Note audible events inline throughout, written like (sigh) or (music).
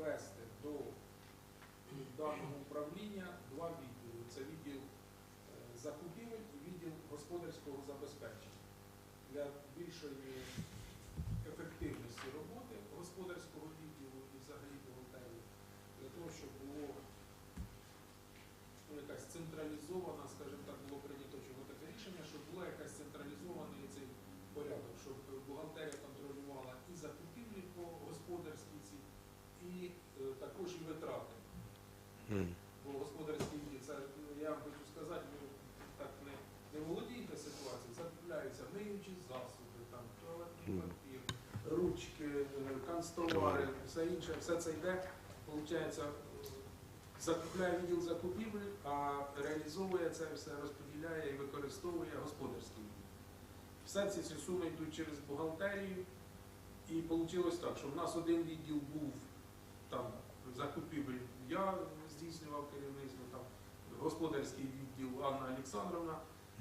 ввести до даного управління два відділи. Це відділ е, закупівель і відділ господарського забезпечення. Для більшої ефективності роботи господарського відділу і взагалі бухгалтерії, для того, щоб було ну, якась централізована, скажімо так, було прийнято чого таке рішення, щоб була якась централізований цей порядок, щоб бухгалтерія контролювала і закупівлі по господарській ці, і е, також і витрати. Бо господарські відділ, це ну, я вам хочу сказати, ви так не, не володієте ситуацією, закупляються миючі засоби, там, туалетний папір, ручки, е, канцтовари, все інше, все це йде, виходить, е, закупляє відділ закупівлі, а реалізовує це все, розподіляє і використовує господарський відділ. Все ці всі суми йдуть через бухгалтерію, і вийшло так, що в нас один відділ був там закупівель, я здійснював керівництво, там господарський відділ Анна Олександровна,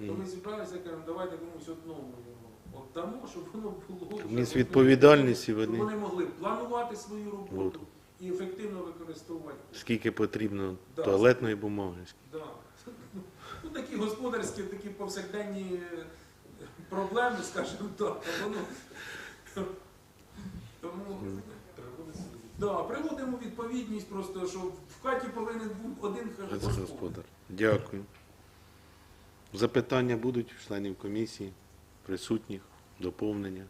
то ми зібралися і кажемо, давайте комусь одному його віддамо, (laughs) щоб воно було вже відповідальність і щоб вони вони могли планувати свою роботу От. і ефективно використовувати. скільки потрібно Да. туалетної бумаги. Да. Ну, такі господарські, такі повсякденні е, проблеми, скажімо так. а Воно... Тому да, приводимо відповідність, просто що в хаті повинен бути один господар. Дякую. Запитання будуть членів комісії, присутніх, доповнення.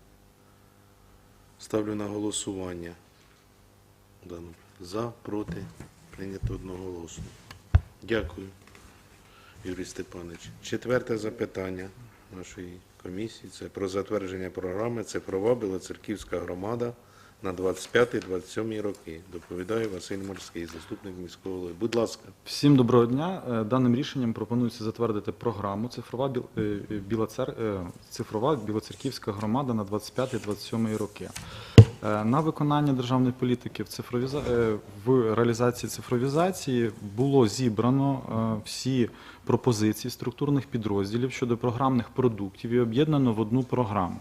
Ставлю на голосування. За, проти, прийнято одноголосно. Дякую, Юрій Степанович. Четверте запитання нашої комісії це про затвердження програми Цифрова Білоцерківська громада на 25-27 роки. Доповідає Василь Морський, заступник міського голови. Будь ласка. Всім доброго дня. Е, Даним рішенням пропонується затвердити програму цифрова е, е, Білоцер... цифрова білоцерківська громада на 25-27 роки. На виконання державної політики в цифровіза... в реалізації цифровізації було зібрано всі пропозиції структурних підрозділів щодо програмних продуктів і об'єднано в одну програму.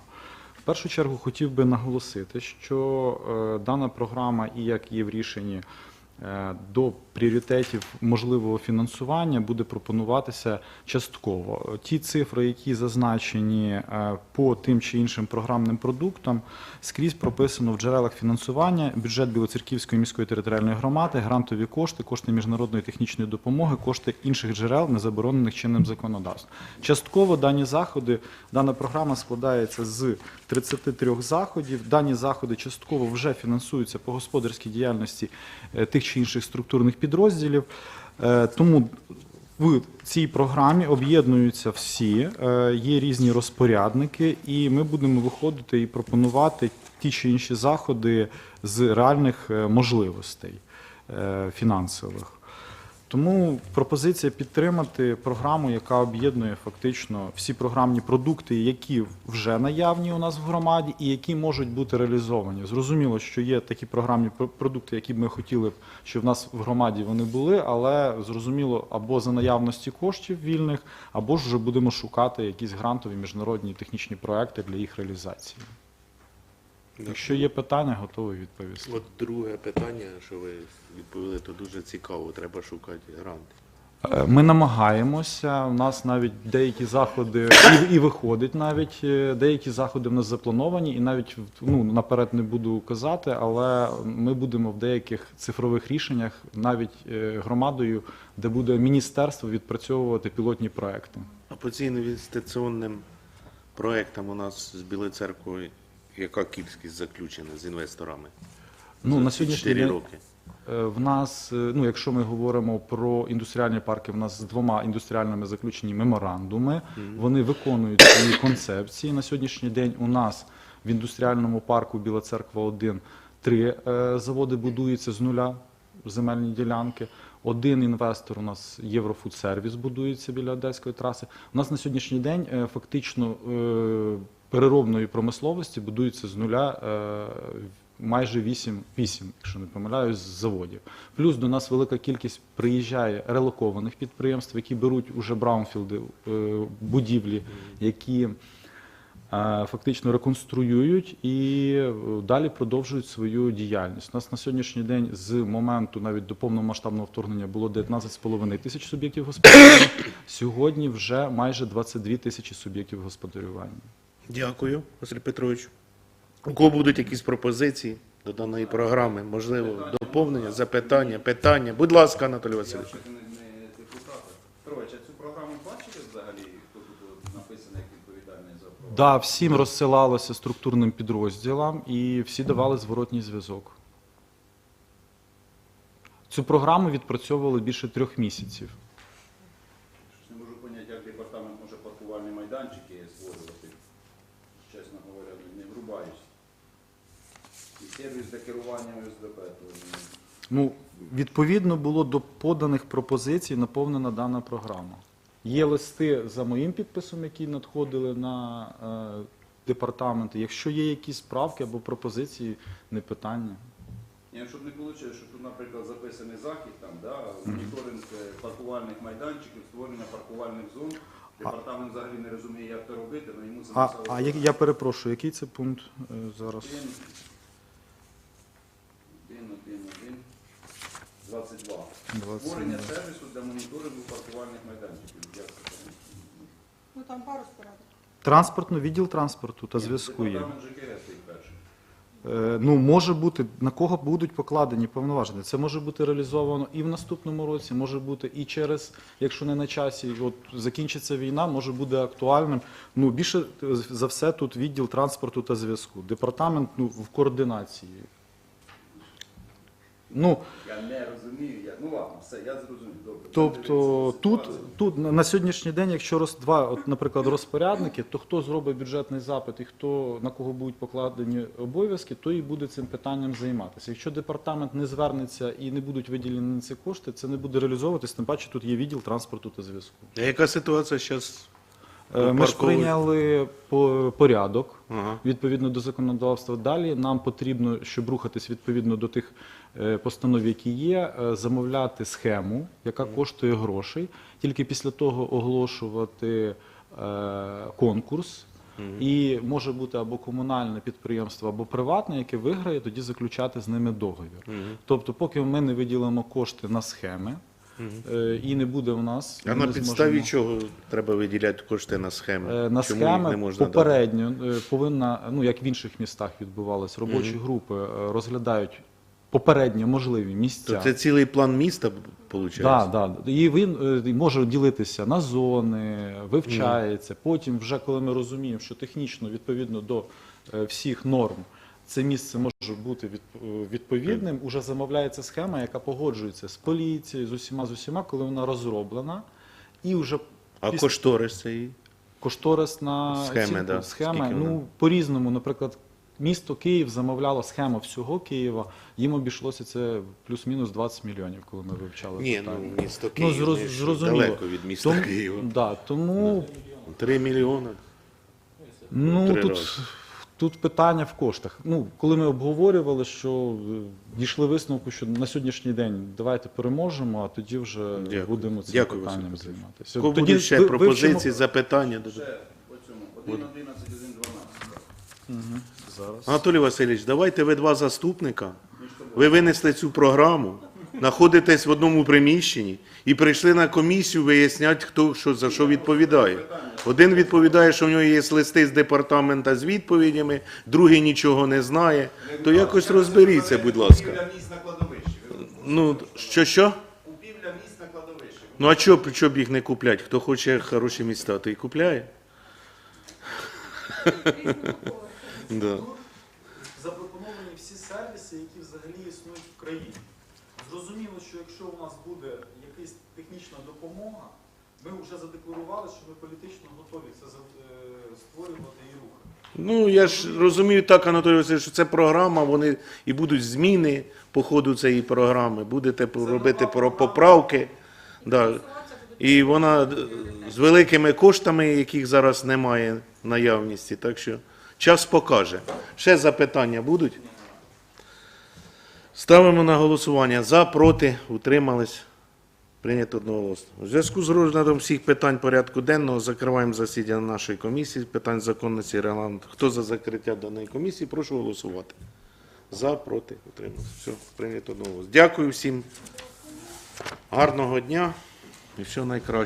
Першу чергу хотів би наголосити, що е, дана програма, і як є в рішенні до пріоритетів можливого фінансування, буде пропонуватися частково. Ті цифри, які зазначені е, по тим чи іншим програмним продуктам, скрізь прописано в джерелах фінансування бюджет Білоцерківської міської територіальної громади, грантові кошти, кошти міжнародної технічної допомоги, кошти інших джерел, не заборонених чинним законодавством. Частково дані заходи, дана програма складається з 33 заходів. Дані заходи частково вже фінансуються по господарській діяльності е, тих чи інших структурних підрозділів. Е, Тому в цій програмі об'єднуються всі, е, є різні розпорядники, і ми будемо виходити і пропонувати ті чи інші заходи з реальних е, можливостей фінансових. Тому пропозиція підтримати програму, яка об'єднує фактично всі програмні продукти, які вже наявні у нас в громаді, і які можуть бути реалізовані. Зрозуміло, що є такі програмні продукти, які б ми хотіли щоб в нас в громаді вони були, але зрозуміло, або за наявності коштів вільних, або ж вже будемо шукати якісь грантові міжнародні технічні проекти для їх реалізації. Якщо є питання, готовий відповісти. От друге питання, що ви відповіли, то дуже цікаво. Треба шукати гранти. Е, Ми намагаємося. У нас навіть деякі заходи і, і виходить навіть е, деякі заходи в нас заплановані, і навіть ну наперед не буду казати, але ми будемо в деяких цифрових рішеннях навіть е, громадою, де буде міністерство відпрацьовувати пілотні проекти. А по цим інвестиційним проектам у нас з Білою церквою яка кількість заключена з інвесторами? Ну За на сьогоднішній день роки. Е, В нас, е, ну якщо ми говоримо про індустріальні парки, в нас з двома індустріальними заключені меморандуми. Вони виконують свої концепції. На сьогоднішній день у нас в індустріальному парку Біла Церква 1 три е, заводи будуються з нуля земельні ділянки. Один інвестор у нас Єврофудсервіс будується біля Одеської траси. У нас на сьогоднішній день е, фактично е, переробної промисловості будується з нуля е, майже 8, 8, якщо не помиляюсь, заводів. Плюс до нас велика кількість приїжджає релокованих підприємств, які беруть уже браунфілди, е, будівлі, які е, фактично реконструюють і далі продовжують свою діяльність. У нас на сьогоднішній день з моменту навіть до повномасштабного вторгнення було 19,5 тисяч суб'єктів господарювання. Сьогодні вже майже 22 тисячі суб'єктів господарювання. Дякую, Василь Петрович. У кого будуть якісь пропозиції до даної програми? Можливо, доповнення, запитання, питання? Будь ласка, Анатолій Я ще не, не депутат. Петрович, а цю програму бачили взагалі, хто тут от написаний як відповідальний за програму? Да, всім розсилалося структурним підрозділам і всі давали зворотній зв'язок. Цю програму відпрацьовували більше трьох місяців. Щось не можу поняти, як департамент може паркувальні майданчики створювати. Чесно говоря, не врубаюсь. І сервіс для керування ОСДП. Ну, відповідно було до поданих пропозицій наповнена дана програма. Є листи за моїм підписом, які надходили на е, департамент. Якщо є якісь правки або пропозиції, не питання. Ні, щоб не вийшло, що тут, наприклад, записаний захід, там, да, моніторинг е, паркувальних майданчиків, створення паркувальних зон. Департамент взагалі не розуміє, як це робити, але йому це А, а я, я перепрошую, який це пункт е, зараз? 22. 22. Створення сервісу для моніторингу паркувальних майданчиків. Ну там пару спорадок. Транспортно, відділ транспорту та зв'язку є. Департамент ЖКС перший. Е, Ну, може бути, на кого будуть покладені повноваження. Це може бути реалізовано і в наступному році, може бути і через, якщо не на часі, от закінчиться війна, може бути актуальним. Ну, більше е, за все тут відділ транспорту та зв'язку. Департамент ну, в координації. Ну, Я не розумію, як. Ну ладно, все, я зрозумів. Добре. Тобто Дивіться, тут, ситуація. тут на на сьогоднішній день, якщо роз, два, от, наприклад, розпорядники, то хто зробить бюджетний запит і хто на кого будуть покладені обов'язки, то і буде цим питанням займатися. Якщо департамент не звернеться і не будуть виділені на ці кошти, це не буде реалізовуватись. Тим паче тут є відділ транспорту та зв'язку. А яка ситуація зараз? Е, Ми ж прийняли по- порядок Ага. відповідно до законодавства. Далі нам потрібно, щоб рухатись відповідно до тих е, постанов, які є, е, замовляти схему, яка коштує грошей. Тільки після того оголошувати е, конкурс. І може бути або комунальне підприємство, або приватне, яке виграє, тоді заключати з ними договір. Тобто, поки ми не виділимо кошти на схеми, е, і не буде в нас А ми на не підставі зможемо- чого треба виділяти кошти на схеми? Е, На Чому їх схеми не можна дати? попередньо е, повинна, ну як в інших містах відбувалось, робочі групи е, розглядають попередньо можливі місця. То це цілий план міста, виходить? Да, да. І він е, може ділитися на зони, вивчається. Потім, вже коли ми розуміємо, що технічно відповідно до е, всіх норм це місце може бути е, відповідним, уже замовляється схема, яка погоджується з поліцією, з усіма з усіма, коли вона розроблена, і вже А після- кошторис цей? Кошторис на Схеми, да. схеми. Ну по-різному. Наприклад, місто Київ замовляло схему всього Києва. Їм обійшлося це плюс-мінус 20 мільйонів, коли ми вивчали Ні, питання. ну місто Київ ну, зроз- зрозуміло. далеко від міста Тому- Києва. Да, тому Три мільйони. ну Три тут, рази. Тут питання в коштах. Ну, коли ми обговорювали, що е, дійшли висновку, що на сьогоднішній день давайте переможемо, а тоді вже Дякую. будемо цим Дякую, питанням Василь займатися. Тоді будуть ще ви- пропозиції, вивчимо- запитання? Ще по цьому. 1, 11, 1, 12. Зараз. Анатолій Васильович, давайте ви два заступника. Ви винесли цю програму, знаходитесь в одному приміщенні і прийшли на комісію виясняти, хто що, за що відповідає. Один відповідає, що в нього є листи з департамента з відповідями, другий нічого не знає. То якось розберіться, будь ласка. Ну, що що? Ну а чого б б їх не купляти? Хто хоче хороші міста, то і купляє. (laughs) Запропоновані всі сервіси, які взагалі існують в країні. Зрозуміло, що якщо у нас буде якась технічна допомога, ми вже задекларували, що ми політично готові це за- е, створювати і рухати. Ну, я ж розумію так, Анатолій Васильович, що це програма, вони і будуть зміни по ходу цієї програми. Будете робити про поправки. Да. І вона е, з великими коштами, яких зараз немає наявності. Так що час покаже. Ще запитання будуть? Ставимо на голосування. За, проти, утримались. Прийнято одноголосно. У зв'язку з розглядом всіх питань порядку денного закриваємо засідання нашої комісії з питань законності і регламенту. Хто за закриття даної комісії, прошу голосувати. За, проти, утримався. Все, прийнято одноголосно. Дякую всім. Гарного дня і всього найкращого.